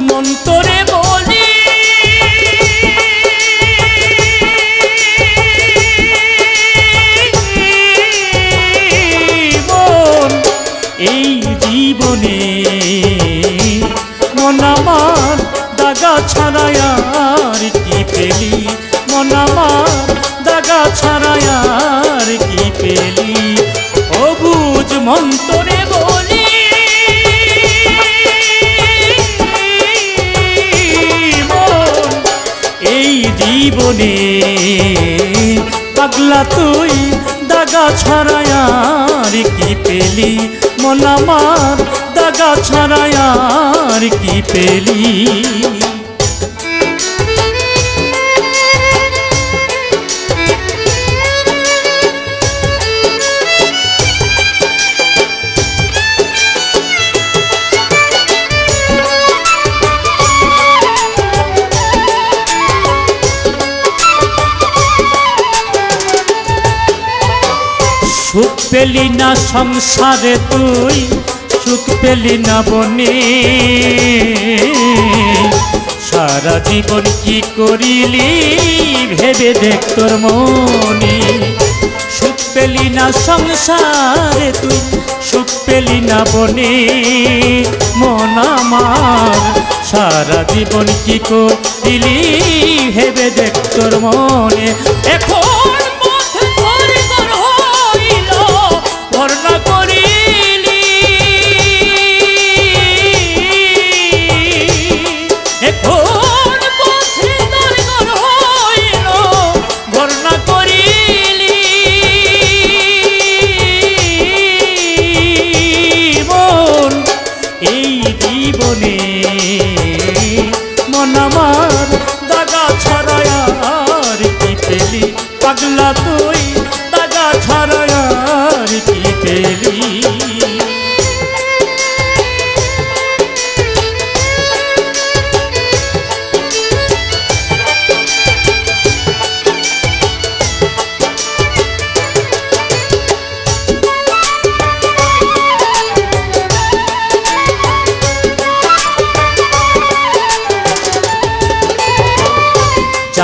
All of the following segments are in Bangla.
মন্তরে জীবনে। পাগলা তুই দাগা ছড়ায়ার কি পেলি? মন আমার দাগা ছড়ায়ার কি পেলি? পেলি না সংসারে তুই, সুখ পেলি না বনে। সারা জীবন কি করিলি ভেবে দেখ তোর মনে। সুখ পেলি না সংসারে তুই, সুখ পেলি না বনে। মন আমার, সারা জীবন কি করিলি ভেবে দেখ তোর মনে। এখন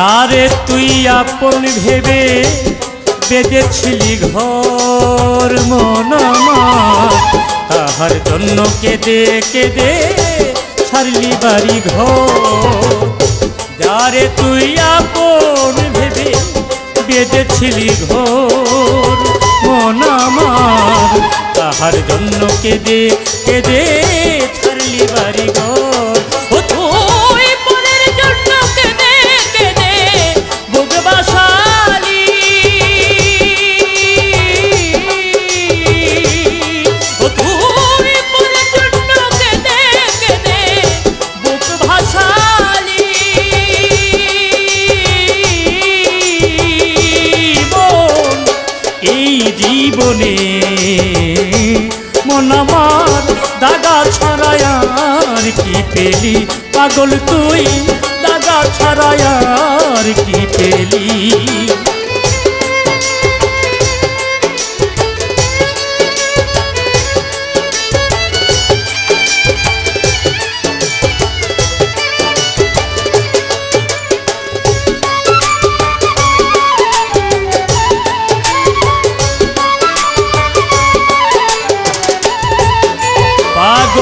যারে তুই আপন ভেবে বেঁধেছিলি ঘর মন আমার, তাহার জন্য কেঁদে কেঁদে ছাড়লি বাড়ি ঘর। যারে তুই আপন ভেবে বেঁধেছিলি ঘর মন আমার। তাহার জন্য কেঁদে কেঁদে ছাড়লি বাড়ি ঘর। জীবনে মন আমার দাদা ছাড়ায় আর কি পেলি? পাগল তুই দাদা ছাড়ায় আর কি পেলি?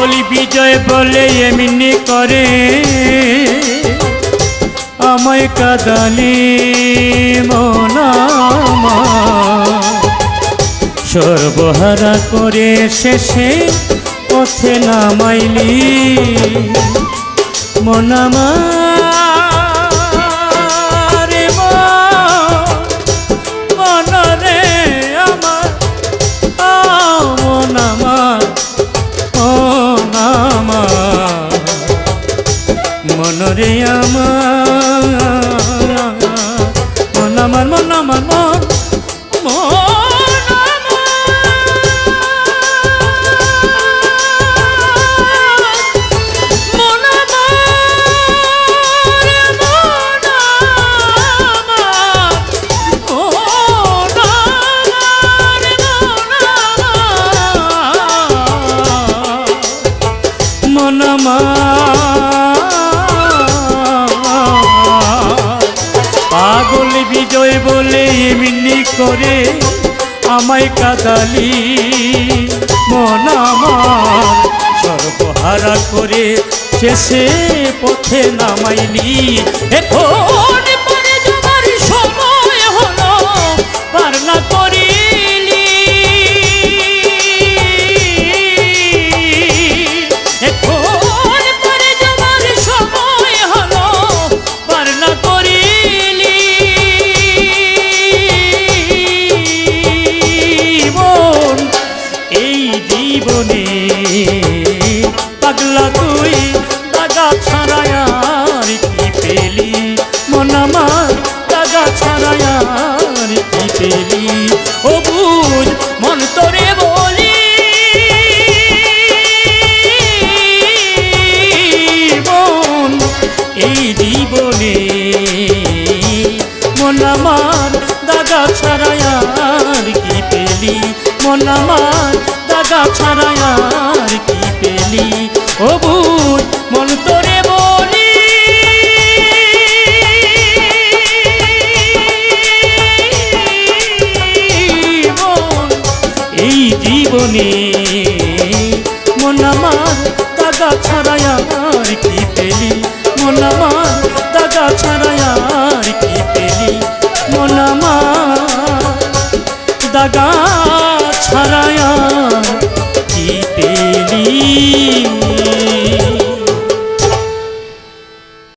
পাগলি বিজয় বলে এমনি করে। আমায় কাদালি মনামা সর্বহারা করে শেষে পথে নামাইলি। মনামা আমায় কাদালি। মন আমার সর্বহারা করে শেষে পথে নামাইলি। এখন জীবনে। পাগলা তুই, দাগা ছাড়ায় কি পেলি? মন আমার, দাগা ছাড়ায় কি পেলি? ও বুঝ মন তোরে বলি। মন এই জীবনে। মন আমার দাদা ছাড়ায় কি পেলি? মন আমার, দাদা কি পেলি? ও মন তোরে বলি। এই জীবনে মন আমার, দাদা আর কি পেলি? মন আমার